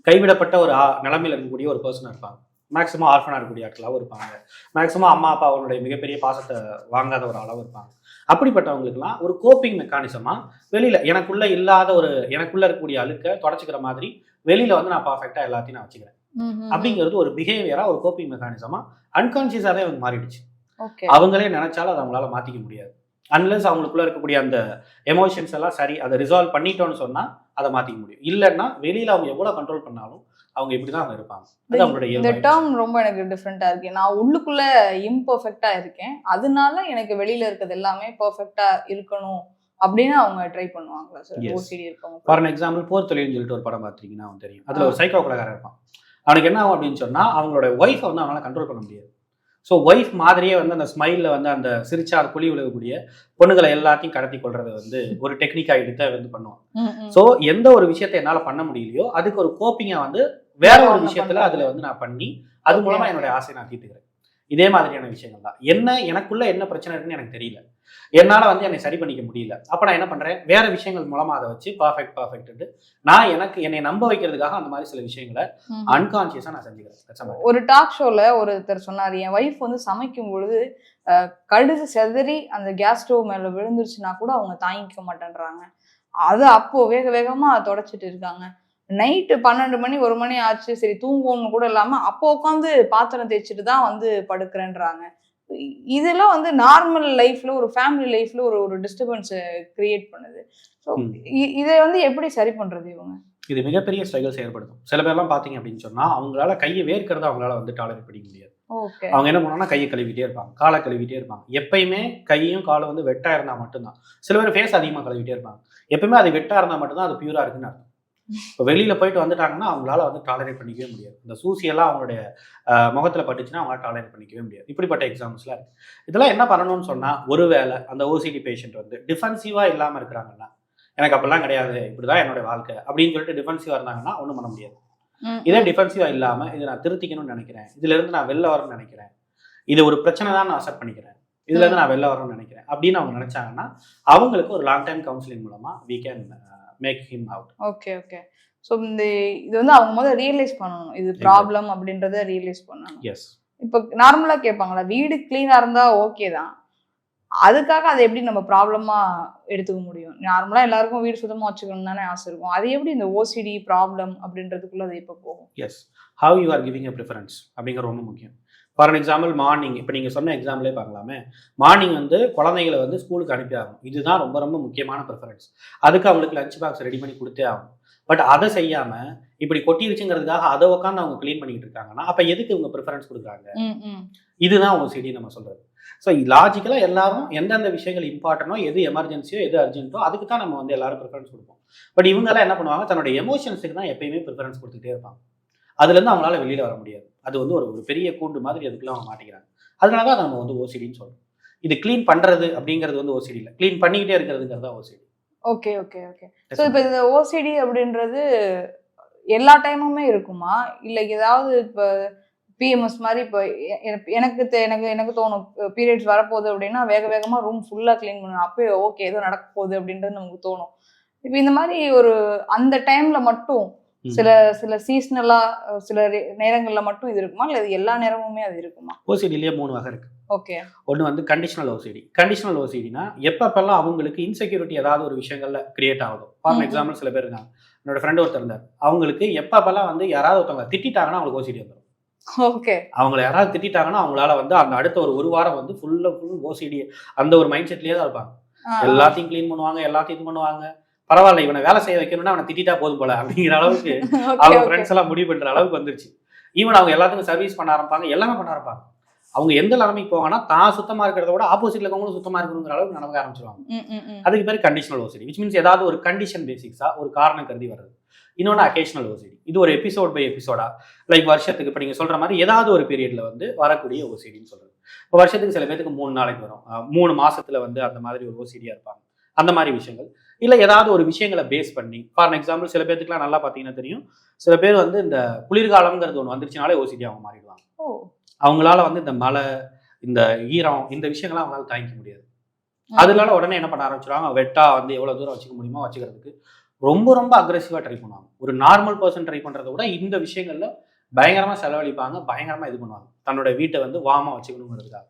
கைவிடப்பட்ட ஒரு நிலைமையில இருக்கக்கூடிய ஒரு பர்சன் இருப்பாங்க. மேக்ஸிமம் ஆர்ஃபனாக இருக்கக்கூடிய ஆட்களாகவும் இருப்பாங்க. மேக்ஸிமம் அம்மா அப்பா அவங்களுடைய மிகப்பெரிய பாசத்தை வாங்காத ஒரு அளவு இருப்பாங்க. அப்படிப்பட்டவங்களுக்குலாம் ஒரு கோப்பிங் மெக்கானிசமாக வெளியில் எனக்குள்ள இல்லாத ஒரு எனக்குள்ள இருக்கக்கூடிய அழுக்க தொடச்சிக்கிற மாதிரி வெளியில வந்து நான் பர்ஃபெக்டாக எல்லாத்தையும் நான் வச்சுக்கிறேன். அப்படிங்கிறது ஒரு பிஹேவியரா ஒரு கோப்பிங் மெக்கானிசமா அன்கான்சியஸாவே அவங்க மாறிடுச்சு. அவங்களே நினைச்சாலும் அதை அவங்களால மாத்திக்க முடியாது. அன்லெஸ் அவங்களுக்குள்ள இருக்கக்கூடிய அந்த எமோஷன்ஸ் எல்லாம் சரி அதை ரிசால்வ் பண்ணிட்டோம்னு சொன்னா அதை மாத்திக்க முடியும். இல்லைன்னா வெளியில அவங்க எவ்வளவு கண்ட்ரோல் பண்ணாலும் அவங்க இப்படிதான் அவங்க இருப்பாங்க. அது அவங்களுடைய இந்த டேர்ம் ரொம்ப எனக்கு டிஃப்ரெண்டா இருக்கு. நான் உள்ளுக்குள்ள இம்பர்ஃபெக்டா இருக்கேன். அதனால எனக்கு வெளியில இருக்கிறது எல்லாமே பெர்ஃபெக்டா இருக்கணும் அப்படின்னு அவங்க ட்ரை பண்ணுவாங்களா சார். ஓசிடி இருக்கவங்க. ஃபார் எக்ஸாம்பிள் போர் தொழில்னு சொல்லிட்டு ஒரு படம் பார்த்திருக்கீங்கன்னா அவன் தெரியும். அதுல ஒரு சைக்கோ கொலகாரன் இருப்பான். அவனுக்கு என்ன ஆகும் அப்படின்னு சொன்னா அவங்களோட ஒய்ஃபை வந்து அவனால கண்ட்ரோல் பண்ண முடியாது. ஸோ ஒய்ஃப் மாதிரியே வந்து அந்த ஸ்மைலில் வந்து அந்த சிரிச்சா குழி விழுகக்கூடிய பொண்ணுங்களை எல்லாத்தையும் கடத்தி கொள்றதை வந்து ஒரு டெக்னிக்காக எடுத்து வந்து பண்ணுவான் ம், ம். ஸோ எந்த ஒரு விஷயத்தை என்னால் பண்ண முடியலையோ அதுக்கு ஒரு கோப்பிங்கா வந்து வேற ஒரு விஷயத்துல. அதுல வந்து நான் பண்ணி அது மூலமா Okay. என்னுடைய ஆசையை நான் தீர்த்துக்கிறேன் இதே மாதிரியான விஷயங்கள் தான் என்ன எனக்குள்ள என்ன பிரச்சனை இருக்குன்னு எனக்கு தெரியல என்னால வந்து என்னை சரி பண்ணிக்க முடியல. அப்ப நான் என்ன பண்றேன்? வேற விஷயங்கள் மூலமா அதை வச்சு பர்ஃபெக்ட் பர்ஃபெக்ட் நான் எனக்கு என்னை நம்ப வைக்கிறதுக்காக அந்த மாதிரி சில விஷயங்களை ம். அன்கான்சியஸா நான் செஞ்சுக்கிறேன். ஒரு டாக் ஷோல ஒருத்தர் சொன்னார் என் ஒய்ஃப் வந்து சமைக்கும் பொழுது கடுகு செதறி அந்த கேஸ் ஸ்டவ் மேல விழுந்துருச்சுன்னா கூட அவங்க தாங்கிக்க மாட்டேன்றாங்க. அது அப்போ வேக வேகமா தொடச்சிட்டு இருக்காங்க. நைட்டு பன்னெண்டு மணி ஒரு மணி ஆச்சு. சரி தூங்குவோம்னு கூட இல்லாம அப்போ உட்காந்து பாத்திரம் தேய்ச்சிட்டு தான் வந்து படுக்கிறேன்றாங்க. இதெல்லாம் வந்து நார்மல் லைஃப்ல ஒரு ஃபேமிலி லைஃப்ல ஒரு ஒரு டிஸ்டர்பன்ஸை கிரியேட் பண்ணுது. ஸோ. இதை வந்து எப்படி சரி பண்றது இவங்க? இது மிகப்பெரிய ஸ்ட்ரகிள்ஸ் ஏற்படுத்தும் சில பேர்லாம் பாத்தீங்க அப்படின்னு சொன்னா அவங்களால கையை வேர்க்கிறத அவங்களால வந்து டாலரேட் பண்ணிக்க முடியாது. அவங்க என்ன பண்ணுவாங்கன்னா கையை கழுவிட்டே இருப்பாங்க காலை கழுவிட்டே இருப்பாங்க. எப்பயுமே கையும் காலும் வந்து வெட்டா இருந்தா மட்டும்தான். சில பேர் ஃபேஸ் அதிகமாக கழுவிட்டே இருப்பாங்க. எப்பயுமே அது வெட்டா இருந்தா மட்டும்தான் அது பியூரா இருக்குன்னு அர்த்தம். இப்போ வெளியில போயிட்டு வந்துட்டாங்கன்னா அவங்களால வந்து டாலரேட் பண்ணிக்கவே முடியாது. இந்த சூசியெல்லாம் அவங்களுடைய முகத்துல பட்டுச்சுன்னா அவங்களால டாலரேட் பண்ணிக்கவே முடியாது. இப்படிப்பட்ட எக்ஸாம்பிள்ஸ்லாம் இருக்கு. இதெல்லாம் என்ன பண்ணணும்னு சொன்னா ஒருவேளை அந்த ஓசிடி பேஷண்ட் வந்து டிஃபென்சிவா இல்லாம இருக்கிறாங்கன்னா எனக்கு அப்பெல்லாம் கிடையாது இப்படிதான் என்னோட வாழ்க்கை அப்படின்னு சொல்லிட்டு டிஃபென்சிவா இருந்தாங்கன்னா ஒன்றும் பண்ண முடியாது. இதே டிஃபென்சிவா இல்லாம இதை நான் திருத்திக்கணும்னு நினைக்கிறேன். இதுல இருந்து நான் வெளில வரணும்னு நினைக்கிறேன். இது ஒரு பிரச்சனை தான் நான் அக்செப்ட் பண்ணிக்கிறேன். இதுல இருந்து நான் வெளில வரணும்னு நினைக்கிறேன். அப்படின்னு அவங்க நினைச்சாங்கன்னா அவங்களுக்கு ஒரு லாங் டைம் கவுன்சிலிங் மூலமா we can make him out okay okay so இந்த இது வந்து அவங்க முதல்ல ரியலைஸ் பண்ணணும். இது ப்ராப்ளம் அப்படின்றத ரியலைஸ் பண்ணணும். எஸ் இப்போ நார்மலாக கேட்பாங்களா வீடு க்ளீனாக இருந்தால் ஓகே தான். அதுக்காக அதை எப்படி நம்ம ப்ராப்ளமா எடுத்துக்க முடியும்? நார்மலா எல்லாருக்கும் வீடு சுத்தமா வச்சுக்கணும் தானே ஆசை இருக்கும். அது எப்படி இந்த ஓசிடி ப்ராப்ளம் அப்படின்றதுக்குள்ள அது எப்போ போகும்? Yes how you are giving a preference அப்படிங்கிற ரொம்ப முக்கியம். ஃபார் an எக்ஸாம்பிள் மார்னிங் இப்போ நீங்கள் சொன்ன எக்ஸாம்பிளே பார்க்கலாமே. மார்னிங் வந்து குழந்தைகளை வந்து ஸ்கூலுக்கு அனுப்பி ஆகணும். இதுதான் ரொம்ப ரொம்ப முக்கியமான ப்ரிஃபரன்ஸ் அதுக்கு அவங்களுக்கு லஞ்ச் பாக்ஸ் ரெடி பண்ணி கொடுத்தே ஆகணும். பட் அதை செய்யாமல் இப்படி கொட்டிருச்சுங்கிறதுக்காக அதை உட்காந்து அவங்க க்ளீன் பண்ணிக்கிட்டு இருக்காங்கன்னா அப்போ எதுக்கு இவங்க ப்ரிஃபரன்ஸ் கொடுக்குறாங்க? இதுதான் உங்க செடி நம்ம சொல்றது. ஸோ லாஜிக்கலாக எல்லாரும் எந்தெந்த விஷயங்கள் இம்பார்ட்டனோ எது எமர்ஜென்சியோ எது அர்ஜென்ட்டோ அதுக்கு தான் நம்ம வந்து எல்லாரும் ப்ரிஃபரன்ஸ் கொடுப்போம். பட் இவங்கெல்லாம் என்ன பண்ணுவாங்க? தன்னோட எமோஷன்ஸுக்கு தான் எப்பயுமே ப்ரிஃபரன்ஸ் கொடுத்துட்டே இருப்பாங்க. அதுலேருந்து அவங்களால வெளியில வர முடியாது. அது வந்து ஒரு ஒரு பெரிய கூண்டு மாதிரி அதுக்குள்ள அவங்க மாட்டிக்கிறாங்க. அதனால தான் நம்ம வந்து ஓசிடின்னு சொல்றோம். இது க்ளீன் பண்றது அப்படிங்கிறது வந்து ஓசிடி இல்லை. க்ளீன் பண்ணிக்கிட்டே இருக்கிறதுங்கிறது தான் OCD okay okay okay so இப்போ இந்த ஓசிடி அப்படின்றது எல்லா டைமுமே இருக்குமா? இல்லை ஏதாவது இப்போ பிஎம்எஸ் மாதிரி இப்போ எனக்கு எனக்கு எனக்கு தோணும் பீரியட்ஸ் வரப்போகுது அப்படின்னா வேக வேகமாக ரூம் ஃபுல்லாக க்ளீன் பண்ணணும். அப்போ ஓகே ஏதோ நடக்க போகுது அப்படின்றது நமக்கு தோணும். இப்போ இந்த மாதிரி ஒரு அந்த டைம்ல மட்டும். சில சில சீசனலா சில நேரங்கள்ல மட்டும் இது இருக்குமா? இல்லை எல்லா நேரமுமே அது இருக்குமா? ஓசிடிலேயே மூணு வகை இருக்கு. ஓகே. ஒன்று வந்து கண்டிஷனல் ஓசிடி கண்டிஷனல் ஓசிடினா எப்பப்பெல்லாம் அவங்களுக்கு இன்செக்யூரிட்டி ஏதாவது ஒரு விஷயங்கள்ல கிரியேட் ஆகுதோ? ஃபார். எக்ஸாம்பிள் சில பேர் இருக்காங்க. என்னோட ஃப்ரெண்ட் ஒருத்தர் இருந்தார். அவங்களுக்கு எப்பப்பெல்லாம் வந்து யாராவது ஒருத்தவங்க திட்டிட்டாங்கன்னா அவங்களுக்கு ஓசிடி வந்துடும் ஓகே. அவங்கள யாராவது திட்டிட்டாங்கன்னா அவங்களால வந்து அந்த அடுத்த ஒரு ஒரு வாரம் வந்து ஃபுல்லாக ஃபுல் ஓசிடி அந்த ஒரு மைண்ட் செட்லேயே தான் இருப்பாங்க. எல்லாத்தையும் க்ளீன் பண்ணுவாங்க எல்லாத்தையும் இது பண்ணுவாங்க. பரவாயில்ல இவனை வேலை செய்ய வைக்கணும்னா அவனை திட்டிட்டா போதும் போல அப்படிங்கிற அளவுக்கு அவங்க ஃப்ரெண்ட்ஸ் எல்லாம் முடிவு பண்ற அளவுக்கு வந்துருச்சு. ஈவன் அவங்க எல்லாத்துக்கும் சர்வீஸ் பண்ண ஆரம்பிப்பாங்க எல்லாமே பண்ண ஆரம்பிப்பாங்க. அவங்க எந்த நிலைமைக்கு போவாங்கன்னா தான் சுத்தமா இருக்கிறத விட ஆப்போசிட்ல இருக்கவங்களும் சுத்தமா இருக்கணுங்கிற அளவுக்கு நடக்க ஆரம்பிச்சிருவாங்க. அதுக்கு பேர் கண்டிஷனல் ஓசிடி விச் மீன்ஸ் ஏதாவது ஒரு கண்டிஷன் பேசிக்ஸா ஒரு காரணம் கருதி வர்றது. இன்னொன்று அகேஷனல் ஓசிடி இது ஒரு எபிசோட் பை எபிசோடா லைக் வருஷத்துக்கு இப்போ நீங்கள் சொல்ற மாதிரி ஏதாவது ஒரு பீரியட்ல வந்து வரக்கூடிய ஓசிடின்னு சொல்றது. இப்போ வருஷத்துக்கு சில பேருக்கு மூணு நாளைக்கு வரும். மூணு மாசத்துல வந்து அந்த மாதிரி ஒரு ஓசிடியா இருப்பாங்க. அந்த மாதிரி விஷயங்கள். இல்லை ஏதாவது ஒரு விஷயங்களை பேஸ் பண்ணி ஃபார் எக்ஸாம்பிள் சில பேர்த்துக்குலாம் நல்லா பார்த்தீங்கன்னா தெரியும். சில பேர் வந்து இந்த குளிர்காலம்ங்கிறது ஒன்று வந்துருச்சுனாலே ஓசிடி அவங்க மாறிடுவாங்க. அவங்களால வந்து இந்த மழை இந்த ஈரம் இந்த விஷயங்கள்லாம் அவங்களால தாங்கிக்க முடியாது. அதனால உடனே என்ன பண்ண ஆரம்பிச்சிருவாங்க? வெட்டா வந்து எவ்வளவு தூரம் வச்சுக்க முடியுமோ வச்சுக்கிறதுக்கு ரொம்ப ரொம்ப அக்ரெசிவா ட்ரை பண்ணுவாங்க. ஒரு நார்மல் பர்சன் ட்ரை பண்றதை விட இந்த விஷயங்கள்ல பயங்கரமா செலவழிப்பாங்க பயங்கரமா இது பண்ணுவாங்க. தன்னோட வீட்டை வந்து வாமா வச்சுக்கணுங்கிறதுக்காக.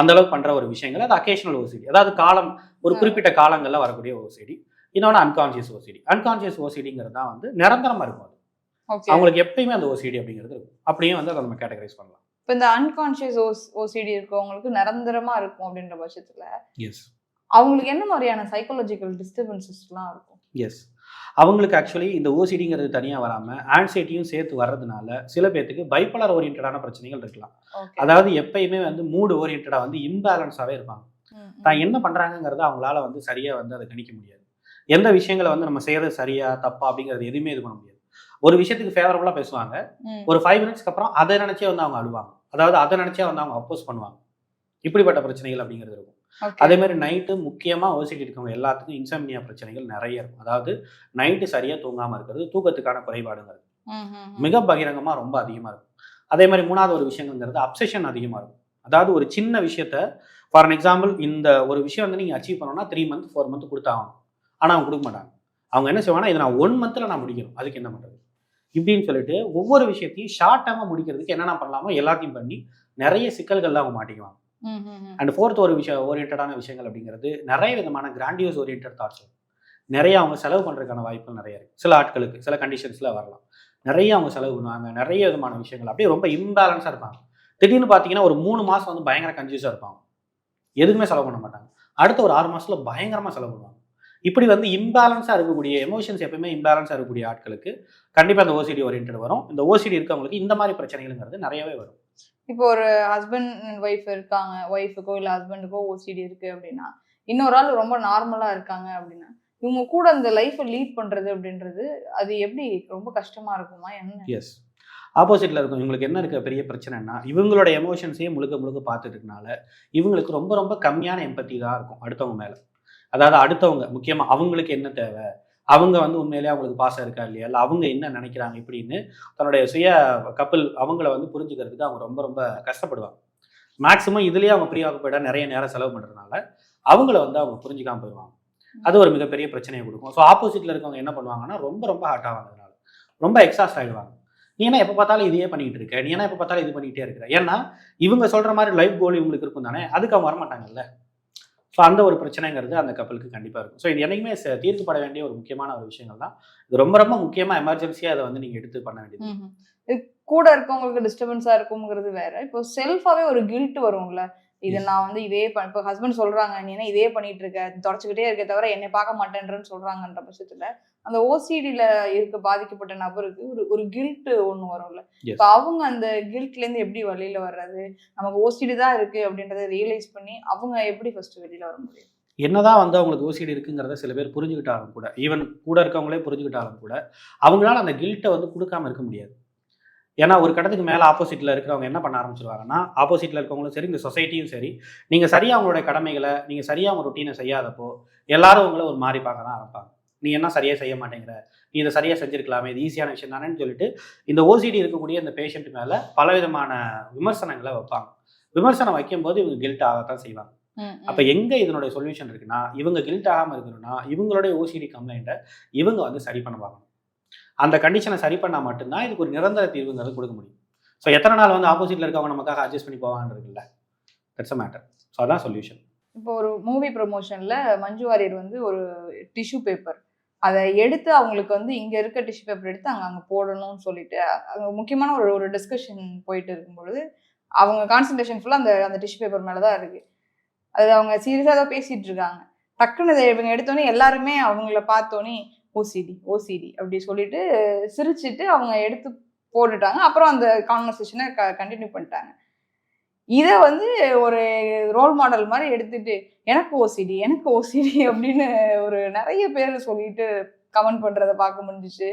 அந்த அளவுக்கு பண்ற ஒரு விஷயங்கள். அது அக்கேஷனல் ஓசிடி அதாவது காலம் ஒரு குறிப்பிட்ட காலங்கள்ல வரக்கூடிய ஓசிடி இன்னொன்று அன்கான்சியஸ் ஓசிடி அன்கான்சியஸ் ஓசிடிங்கிறது தான் வந்து நிரந்தரமா இருக்கும் அது. அவங்களுக்கு எப்பயுமே அந்த ஓசிடி அப்படிங்கிறது இருக்கும். அப்படியே வந்து அதை நம்ம கேட்டகரைஸ் பண்ணலாம். இப்போ இந்த அன்கான்ஷியஸ் ஓஸ் ஓசிடி இருக்கவங்களுக்கு நிரந்தரமா இருக்கும் அப்படின்ற பட்சத்துல எஸ் அவங்களுக்கு என்ன மாதிரியான சைக்காலஜிக்கல் டிஸ்டர்பன்சஸ்லாம் இருக்கும்? எஸ் அவங்களுக்கு ஆக்சுவலி இந்த ஓசிடிங்கிறது தனியாக வராமல் ஆன்சைட்டியும் சேர்த்து வர்றதுனால சில பேர்த்துக்கு பைப்பலர் ஓரியன்டான பிரச்சனைகள் இருக்கலாம். அதாவது எப்பயுமே வந்து மூடு ஓரியன்டாக வந்து இம்பேலன்ஸாகவே இருப்பாங்க. தான் என்ன பண்ணுறாங்கங்கிறத அவங்களால வந்து சரியாக வந்து அதை கணிக்க முடியாது. எந்த விஷயங்களை வந்து நம்ம செய்யறது சரியா தப்பா அப்படிங்கிறது எதுவுமே இது பண்ண முடியாது. ஒரு விஷயத்துக்கு ஃபேவரபுளாக பேசுவாங்க. ஒரு ஃபைவ் மினிட்ஸ்க்கு அப்புறம் அதை நினைச்சே வந்து அவங்க அழுவாங்க. அதாவது அதை நினைச்சே வந்து அவங்க அப்போஸ் பண்ணுவாங்க. இப்படிப்பட்ட பிரச்சனைகள் அப்படிங்கிறது இருக்கும். அதே மாதிரி நைட்டு முக்கியமாக ஓசிடி இருக்கவங்க எல்லாத்துக்கும் இன்சம்னியா பிரச்சனைகள் நிறைய இருக்கும். அதாவது நைட்டு சரியாக தூங்காமல் இருக்கிறது தூக்கத்துக்கான குறைபாடுங்கிறது மிக பகிரங்கமாக ரொம்ப அதிகமாக இருக்கும். அதே மாதிரி மூணாவது ஒரு விஷயங்கிறது அப்சஷன் அதிகமாக இருக்கும். அதாவது ஒரு சின்ன விஷயத்த ஃபார் எக்ஸாம்பிள் இந்த ஒரு விஷயம் வந்து நீங்கள் அச்சீவ் பண்ணணும்னா த்ரீ மந்த் ஃபோர் மந்த் கொடுத்தாகணும். ஆனால் அவங்க கொடுக்க மாட்டாங்க. அவங்க என்ன செய்வாங்கன்னா இதை நான் ஒன் மந்த்தில் நான் முடிக்கணும். அதுக்கு என்ன பண்ணுறது இப்படின்னு சொல்லிட்டு ஒவ்வொரு விஷயத்தையும் ஷார்ட் டேர்மாக முடிக்கிறதுக்கு என்னென்ன பண்ணலாமோ எல்லாத்தையும் பண்ணி நிறைய சிக்கல்கள்ல அவங்க மாட்டிக்குவாங்க. அண்ட் ஃபோர்த் ஒரு விஷயம் ஓரியன்டான விஷயங்கள் அப்படிங்கிறது நிறைய விதமான கிராண்டியோஸ் ஓரியன்ட் தாட்ஸ் நிறைய அவங்க செலவு பண்ணுறதுக்கான வாய்ப்புகள் நிறைய இருக்குது சில ஆட்களுக்கு சில கண்டிஷன்ஸில் வரலாம். நிறைய அவங்க செலவு பண்ணுவாங்க நிறைய விதமான விஷயங்கள். அப்படியே ரொம்ப இம்பேலன்ஸாக இருப்பாங்க. திடீர்னு பார்த்தீங்கன்னா ஒரு மூணு மாதம் வந்து பயங்கர கன்ஃபியூஸாக இருப்பாங்க. எதுக்குமே செலவு பண்ண மாட்டாங்க. அடுத்த ஒரு ஆறு மாசத்துல பயங்கரமாக செலவு பண்ணுவாங்க. இப்படி வந்து இம்பேலன்ஸாக இருக்கக்கூடிய எமோஷன்ஸ் எப்பவுமே இம்பேலன்ஸாக இருக்கக்கூடிய ஆட்களுக்கு கண்டிப்பாக அந்த ஓசிடி ஓரியன்ட் வரும். இந்த ஓசிடி இருக்கவங்களுக்கு இந்த மாதிரி பிரச்சனைகள்ங்கிறது நிறையவே வரும். இப்போ ஒரு ஹஸ்பண்ட் அண்ட் ஒய்ஃப் இருக்காங்க ஒய்ஃபுக்கோ இல்லை ஹஸ்பண்டுக்கோ ஓசிடி இருக்கு அப்படின்னா இன்னொரு ஆள் ரொம்ப நார்மலா இருக்காங்க அப்படின்னா இவங்க கூட அந்த லைஃப்பை லீட் பண்றது அப்படின்றது அது எப்படி ரொம்ப கஷ்டமா இருக்குமா? என்ன? எஸ் ஆப்போசிட்ல இருக்கும். இவங்களுக்கு என்ன இருக்க? பெரிய பிரச்சனைனா இவங்களோட எமோஷன்ஸையும் முழுக்க முழுக்க பார்த்துட்டுனால இவங்களுக்கு ரொம்ப ரொம்ப கம்மியான எம்பத்தி தான் இருக்கும் அடுத்தவங்க மேல. அதாவது அடுத்தவங்க முக்கியமா அவங்களுக்கு என்ன தேவை? அவங்க வந்து உண்மையிலேயே அவங்களுக்கு பாசம் இருக்கா இல்லையா? இல்லை அவங்க என்ன நினைக்கிறாங்க இப்படின்னு தன்னுடைய சுய கப்பல் அவங்கள வந்து புரிஞ்சுக்கிறதுக்கு அவங்க ரொம்ப ரொம்ப கஷ்டப்படுவாங்க. மேக்ஸிமம் இதுலேயே அவங்க ஃப்ரீயாக போயிட்டா நிறைய நேரம் செலவு பண்ணுறதுனால அவங்கள வந்து அவங்க புரிஞ்சுக்காம போயிடுவாங்க. அது ஒரு மிகப்பெரிய பிரச்சனையை கொடுக்கும். ஸோ ஆப்போசிட்டில் இருக்கவங்க என்ன பண்ணுவாங்கன்னா ரொம்ப ரொம்ப ஹார்ட் ஆகாததுனால ரொம்ப எக்ஸாஸ்ட் ஆகிடுவாங்க நீ என்ன எப்போ பார்த்தாலும் இதையே பண்ணிட்டு இருக்க? நீ என்ன எப்போ பார்த்தாலும் இது பண்ணிக்கிட்டே இருக்கிற? ஏன்னா இவங்க சொல்கிற மாதிரி லைஃப் கோல் இவங்களுக்கு இருக்கும் தானே அதுக்கு அவங்க வரமாட்டாங்கல்ல. ஸோ அந்த ஒரு பிரச்சனைங்கிறது அந்த கப்பலுக்கு கண்டிப்பாக இருக்கும். ஸோ இது என்னைக்குமே தீர்த்துப்பட தீர்க்கப்பட வேண்டிய ஒரு முக்கியமான ஒரு விஷயங்கள் தான். இது ரொம்ப ரொம்ப முக்கியமாக எமர்ஜென்சியாக அதை வந்து நீங்கள் எடுத்து பண்ண வேண்டியது. இது கூட இருக்கவங்களுக்கு டிஸ்டர்பன்ஸாக இருக்குங்கிறது வேற. இப்போ செல்ஃபாகவே ஒரு கில்ட் வரும்ல. இது. நான் வந்து இதே இப்போ ஹஸ்பண்ட் சொல்றாங்க நீ என்ன இதே பண்ணிட்டு இருக்க தொடச்சுக்கிட்டே இருக்க தவிர என்னை பார்க்க மாட்டேன்றன்னு சொல்றாங்கன்ற பட்சத்துல அந்த ஓசிடில இருக்க பாதிக்கப்பட்ட நபருக்கு ஒரு ஒரு கில்ட் ஒண்ணு வரும்ல. இப்போ அவங்க அந்த கில்ட்ல இருந்து எப்படி வெளியில வர்றது? நமக்கு ஓசிடி தான் இருக்கு அப்படின்றத ரியலைஸ் பண்ணி அவங்க எப்படி ஃபர்ஸ்ட் வெளியில வர முடியும்? என்னதான் வந்து அவங்களுக்கு ஓசிடி இருக்குங்கிறத சில பேர் புரிஞ்சுக்கிட்டாலும் கூட ஈவன் கூட இருக்கவங்களே புரிஞ்சுக்கிட்டாலும் கூட அவங்களால அந்த கில்ட்டை வந்து கொடுக்காம இருக்க முடியாது. ஏன்னா ஒரு கட்டத்துக்கு மேலே ஆப்போசிட்டில் இருக்கிறவங்க என்ன பண்ண ஆரம்பிச்சிருவாங்கன்னா ஆப்போசிட்டில் இருக்கவங்களும் சரி இந்த சொசைட்டியும் சரி நீங்கள் சரியாக அவங்களுடைய கடமைகளை நீங்கள் சரியாக அவங்க ரொட்டீனை செய்யாதப்போ எல்லாரும் உங்களை ஒரு மாதிரி பார்க்க தான் ஆரம்பிப்பாங்க. நீ என்ன சரியாக செய்ய மாட்டேங்கிற? நீ இதை சரியாக செஞ்சிருக்கலாமே இது ஈஸியான விஷயம் தானேன்னு சொல்லிட்டு இந்த ஓசிடி இருக்கக்கூடிய இந்த பேஷண்ட் மேலே பலவிதமான விமர்சனங்களை வைப்பாங்க. விமர்சனம் வைக்கும்போது இவங்க கில்ட் ஆகத்தான் செய்வாங்க. அப்ப எங்க இதனுடைய சொல்யூஷன் இருக்குன்னா இவங்க கில்ட் ஆகாம இருக்கணும்னா இவங்களுடைய ஓசிடி கம்ப்ளைண்ட்டை இவங்க வந்து சரி பண்ண பார்க்கணும். அந்த கண்டிஷனை சரி பண்ணால் மட்டும்தான் இதுக்கு ஒரு நிரந்தர தீர்வுங்கிறது கொடுக்க முடியும். ஸோ எத்தனை நாள் வந்து ஆப்போசிட்ல இருக்கவங்க நமக்காக அட்ஜஸ்ட் பண்ணி போவாங்கன்னு இல்லை. தட்ஸ் அ மேட்டர் ஸோ அதான் சொல்யூஷன் இப்போ ஒரு மூவி ப்ரொமோஷனில் மஞ்சு வாரியர் வந்து ஒரு டிஷ்யூ பேப்பர் அதை எடுத்து அவங்களுக்கு வந்து இங்கே இருக்க டிஷ்யூ பேப்பர் எடுத்து அங்கே அங்கே போடணும்னு சொல்லிட்டு அங்கே முக்கியமான ஒரு ஒரு டிஸ்கஷன் போயிட்டு இருக்கும்பொழுது அவங்க கான்சன்ட்ரேஷன் ஃபுல்லாக அந்த அந்த டிஷ்யூ பேப்பர் மேலே தான் இருக்குது அது அவங்க சீரியஸாக தான் பேசிகிட்டு இருக்காங்க. டக்குன்னு இதை இவங்க எடுத்தோன்னே எல்லாருமே அவங்கள பார்த்தோன்னே ஓசிடி ஓசிடி அப்படி சொல்லிட்டு சிரிச்சிட்டு அவங்க எடுத்து போட்டுட்டாங்க. அப்புறம் அந்த கான்வர்சேஷனை கண்டினியூ பண்ணிட்டாங்க. இதை வந்து ஒரு ரோல் மாடல் மாதிரி எடுத்துட்டு எனக்கு ஓசிடி எனக்கு ஓசிடி அப்படின்னு ஒரு நிறைய பேர் சொல்லிட்டு கமெண்ட் பண்ணுறதை பார்க்க முடிஞ்சிச்சு.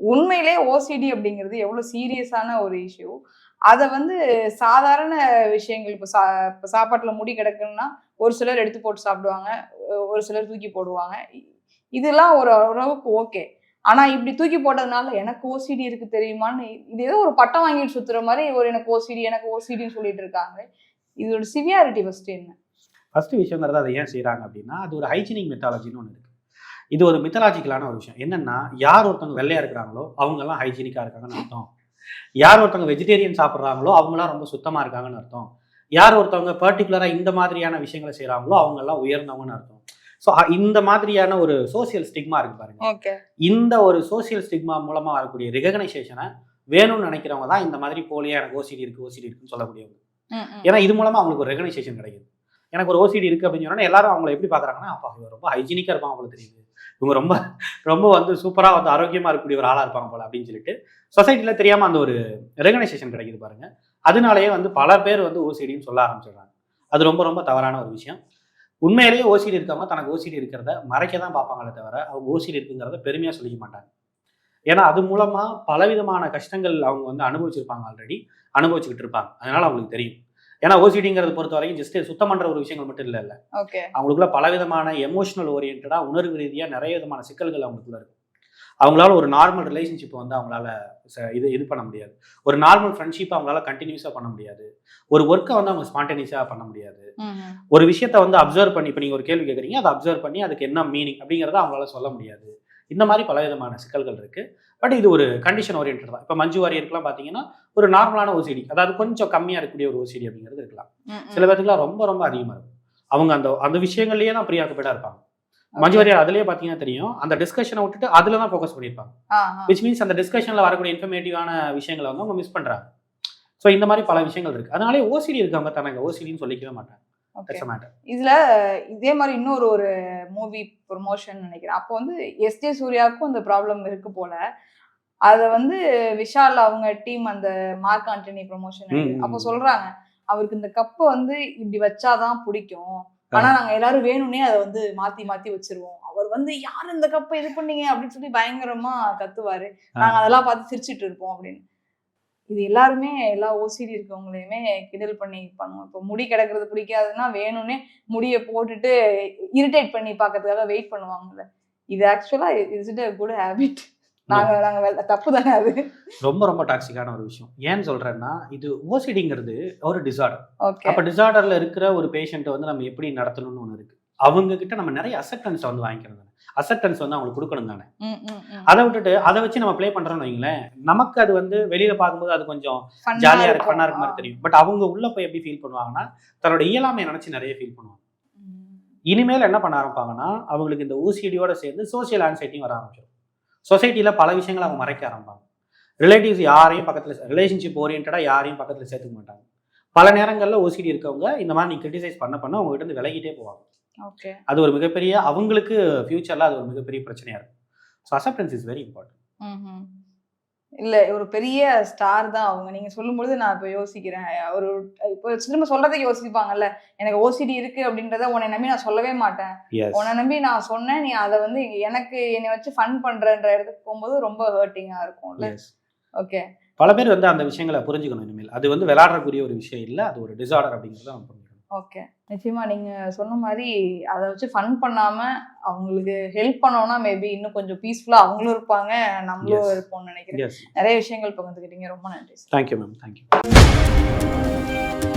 உண்மையிலே ஓசிடி அப்படிங்கிறது எவ்வளோ சீரியஸான ஒரு இஷ்யூ அதை வந்து சாதாரண விஷயங்கள் இப்போ சா இப்போ சாப்பாட்டில் முடி கிடக்குன்னா ஒரு சிலர் எடுத்து போட்டு சாப்பிடுவாங்க ஒரு சிலர் தூக்கி போடுவாங்க. இதெல்லாம் ஒரு அளவுக்கு ஓகே. ஆனா இப்படி தூக்கி போட்டதுனால எனக்கு ஓசிடி இருக்கு தெரியுமான்னு இது ஏதோ ஒரு பட்டம் வாங்கிட்டு சுத்துற மாதிரி ஒரு எனக்கு ஓசிடி எனக்கு ஓசிடின்னு சொல்லிட்டு இருக்காங்க. இதோட சிவியாரிட்டி ஃபர்ஸ்ட் என்ன? ஃபர்ஸ்ட் விஷயங்கிறது அதை ஏன் செய்கிறாங்க அப்படின்னா அது ஒரு ஹைஜீனிக் மெத்தாலஜின்னு ஒன்று இருக்குது இது ஒரு மித்தலாஜிக்கலான ஒரு விஷயம். என்னன்னா யார் ஒருத்தவங்க வெள்ளையா இருக்கிறாங்களோ அவங்கெல்லாம் ஹைஜீனிக்காக இருக்காங்கன்னு அர்த்தம். யார் ஒருத்தவங்க வெஜிடேரியன் சாப்பிட்றாங்களோ அவங்களாம் ரொம்ப சுத்தமாக இருக்காங்கன்னு அர்த்தம். யார் ஒருத்தவங்க பர்டிகுலராக இந்த மாதிரியான விஷயங்களை செய்கிறாங்களோ அவங்கெல்லாம் உயர்ந்தவங்கன்னு அர்த்தம். ஸோ இந்த மாதிரியான ஒரு சோசியல் ஸ்டிக்மா இருக்கு பாருங்க. இந்த ஒரு சோசியல் ஸ்டிக்மா மூலமாக வரக்கூடிய ரெகனைசேஷனை வேணும்னு நினைக்கிறவங்க தான் இந்த மாதிரி போலியா எனக்கு ஓசிடி இருக்கு ஓசிடி இருக்குன்னு சொல்லக்கூடியவங்க. ஏன்னா இது மூலமா அவங்களுக்கு ஒரு ரெகனைசேஷன் கிடைக்குது. எனக்கு ஒரு ஓசிடி இருக்கு அப்படின்னு சொன்னா எல்லாரும் அவங்கள எப்படி பாக்குறாங்கன்னா அப்பா இவங்க ரொம்ப ஹைஜீனிக்கா இருப்பாங்க அவங்களுக்கு தெரியுது. இவங்க ரொம்ப ரொம்ப வந்து சூப்பரா வந்து ஆரோக்கியமா இருக்கக்கூடிய ஒரு ஆளா இருப்பாங்க போல அப்படின்னு சொல்லிட்டு சொசைட்டில தெரியாம அந்த ஒரு ரெகனைசேஷன் கிடைக்குது பாருங்க. அதனாலேயே வந்து பல பேர் வந்து ஓசிடின்னு சொல்ல ஆரம்பிச்சிடுறாங்க. அது ரொம்ப ரொம்ப தவறான ஒரு விஷயம். உண்மையிலேயே ஓசிடி இருக்கவங்க தனக்கு ஓசிடி இருக்கிறத மறைக்க தான் பார்ப்பாங்களே தவிர அவங்க ஓசிடி இருக்குங்கிறத பெருமையா சொல்லிக்க மாட்டாங்க. ஏன்னா அது மூலமா பலவிதமான கஷ்டங்கள் அவங்க வந்து அனுபவிச்சிருப்பாங்க ஆல்ரெடி அனுபவிச்சுக்கிட்டு இருப்பாங்க. அதனால அவங்களுக்கு தெரியும். ஏன்னா ஓசிடிங்கிறத பொறுத்த வரைக்கும் ஜஸ்ட் சுத்தம் பண்ற ஒரு விஷயங்கள் மட்டும் இல்லை இல்லை. ஓகே அவங்களுக்குள்ள பலவிதமான எமோஷனல் ஓரியன்டா உணர்வு ரீதியா நிறைய விதமான சிக்கல்கள் அவங்களுக்குள்ள இருக்கு அவங்களால ஒரு நார்மல் ரிலேஷன்ஷிப் வந்து அவங்களால இது இது பண்ண முடியாது. ஒரு நார்மல் ஃப்ரெண்ட்ஷிப் அவங்களால கண்டினியூஸாக பண்ண முடியாது. ஒரு ஒர்க்கை வந்து அவங்க ஸ்பான்டேனியஸாக பண்ண முடியாது. ஒரு விஷயத்த வந்து அப்சர்வ் பண்ணி இப்போ நீங்கள் ஒரு கேள்வி கேட்குறீங்க அதை அப்சர்வ் பண்ணி அதுக்கு என்ன மீனிங் அப்படிங்கிறத அவங்களால சொல்ல முடியாது. இந்த மாதிரி பலவிதமான சிக்கல்கள் இருக்கு. பட் இது ஒரு கண்டிஷன் ஓரியன்ட் தான். இப்போ மஞ்சு வாரியருக்குலாம் பார்த்தீங்கன்னா ஒரு நார்மலான ஓசிடி அதாவது கொஞ்சம் கம்மியாக இருக்கக்கூடிய ஒரு ஓசிடி அப்படிங்கிறது இருக்கலாம். சில பேர்த்துக்குலாம் ரொம்ப ரொம்ப அதிகமாக இருக்கும். அவங்க அந்த அந்த விஷயங்கள்லயே தான் ப்ரீஆக்குபேட்டாக இருப்பாங்க. மஞ்சு வாரியர் அதுலயே பார்த்தீங்கன்னா தெரியும். அந்த டிஸ்கஷனை விட்டுட்டு அதில் தான் ஃபோக்கஸ் பண்ணியிருப்பாங்க. விச் மீன்ஸ் அந்த டிஸ்கஷனில் வரக்கூடிய இன்ஃபர்மேட்டிவான விஷயங்களை வந்து அவங்க மிஸ் பண்ணுறாங்க ஸோ இந்த மாதிரி பல விஷயங்கள் இருக்கு. அதனாலே ஓசிடி இருக்கவங்க தனக்கு ஓசிடின்னு சொல்லிக்கவே மாட்டாங்க. இதுல இதே மாதிரி இன்னொரு ஒரு மூவி ப்ரொமோஷன் நினைக்கிறேன். அப்போ வந்து எஸ்ஜே சூர்யாவுக்கும் இந்த ப்ராப்ளம் இருக்கு போல. அதை வந்து விஷால் அவங்க டீம் அந்த மார்க் ஆண்டனி ப்ரொமோஷன் அப்போ. சொல்றாங்க. அவருக்கு இந்த கப்பை வந்து இப்படி வச்சாதான் பிடிக்கும். ஆனா நாங்க எல்லாரும் வேணும்னே அதை வந்து மாத்தி மாத்தி வச்சிருவோம். அவர் வந்து யார் இந்த கப்பை இது பண்ணீங்க? அப்படின்னு சொல்லி பயங்கரமா கத்துவாரு. நாங்க அதெல்லாம் பார்த்து சிரிச்சிட்டு இருப்போம் அப்படின்னு. இது எல்லாருமே எல்லா ஓசிடி இருக்கவங்களையுமே கிண்டல் பண்ணி பண்ணுவோம். இப்போ முடி கிடக்கிறது பிடிக்காதுன்னா வேணும்னே முடியை போட்டுட்டு இரிட்டேட் பண்ணி பார்க்கறதுக்காக வெயிட் பண்ணுவாங்கல்ல. இது ஆக்சுவலா இஸ் இட் குட் ஹேபிட் நாங்க நாங்க தப்பு தானே அது? ரொம்ப ரொம்ப டாக்ஸிக்கான ஒரு விஷயம். ஏன்னு சொல்றேன்னா இது ஓசிடிங்கிறது ஒரு டிசார்டர் அப்போ டிசார்டர்ல இருக்கிற ஒரு பேஷண்ட்டை வந்து நம்ம எப்படி நடத்தணும்னு ஒன்று இருக்கு. அவங்க கிட்ட நம்ம நிறைய அசெப்டன்ஸ் வந்து வாங்கிக்கணும் தானே. அசெப்டன்ஸ் வந்து அவங்களுக்கு கொடுக்கணும் தானே. அதை விட்டுட்டு அதை வச்சு நம்ம ப்ளே பண்றோம்னு வைங்களேன் நமக்கு அது வந்து வெளியில பார்க்கும்போது அது கொஞ்சம் ஜாலியா இருக்கு ஃபன்னா இருக்கு மாதிரி தெரியும். பட் அவங்க உள்ள போய் எப்படி ஃபீல் பண்ணுவாங்கன்னா தன்னோட இயலாமையை நினைச்சு நிறைய ஃபீல் பண்ணுவாங்க. இனிமேல் என்ன பண்ண ஆரம்பிப்பாங்கன்னா அவங்களுக்கு இந்த ஊசியடியோட சேர்ந்து சோசியல் ஆன்சைட்டியும் வர ஆரம்பிச்சிடும் சொசைட்டியில் பல விஷயங்களை அவங்க மறைக்க ஆரம்பிப்பாங்க. ரிலேட்டிவ்ஸ் யாரையும் பக்கத்தில் ரிலேஷன்ஷிப் ஓரியன்டாக யாரையும் பக்கத்தில் சேர்த்துக்க மாட்டாங்க. பல நேரங்களில் ஓசிடி இருக்கவங்க இந்த மாதிரி நீ கிரிட்டிசைஸ் பண்ண பண்ண அவங்க கிட்ட இருந்து விலகிட்டே போவாங்க. ஓகே அது ஒரு மிகப்பெரிய அவங்களுக்கு ஃபியூச்சரில் அது ஒரு மிகப்பெரிய பிரச்சனையாக இருக்கும். So acceptance is very important இல்ல ஒரு பெரிய ஸ்டார் தான் அவங்க. நீங்க சொல்லும்பொழுது நான் இப்போ யோசிக்கிறேன். ஒரு இப்போ திரும்ப சொல்றதுக்கு யோசிப்பாங்கல்ல. எனக்கு ஓசிடி இருக்கு அப்படின்றத உன்னை நம்பி நான் சொல்லவே மாட்டேன். உன்னை நம்பி நான் சொன்னேன் நீ அதை வந்து எனக்கு என்னை வச்சு ஃபன் பண்றன்ற இடத்துக்கு போகும்போது ரொம்ப ஹர்ட்டிங்கா இருக்கும்ல. ஓகே பல பேர் வந்து அந்த விஷயங்களை புரிஞ்சுக்கணும் இனிமேல். அது வந்து விளையாடக்கூடிய ஒரு விஷயம் இல்லை. அது ஒரு டிசார்டர் அப்படிங்கிறத ஓகே நிச்சயமா நீங்க சொன்ன மாதிரி அதை வச்சு ஃபன் பண்ணாம அவங்களுக்கு ஹெல்ப் பண்ணோம்னா மேபி இன்னும் கொஞ்சம் பீஸ்ஃபுல்லா அவங்களும் இருப்பாங்க நம்மளும். இருப்போம்னு நினைக்கிறேன். நிறைய விஷயங்கள் பகிர்ந்துக்கிட்டீங்க. ரொம்ப நன்றி சார் தேங்க்யூ மேம் தேங்க்யூ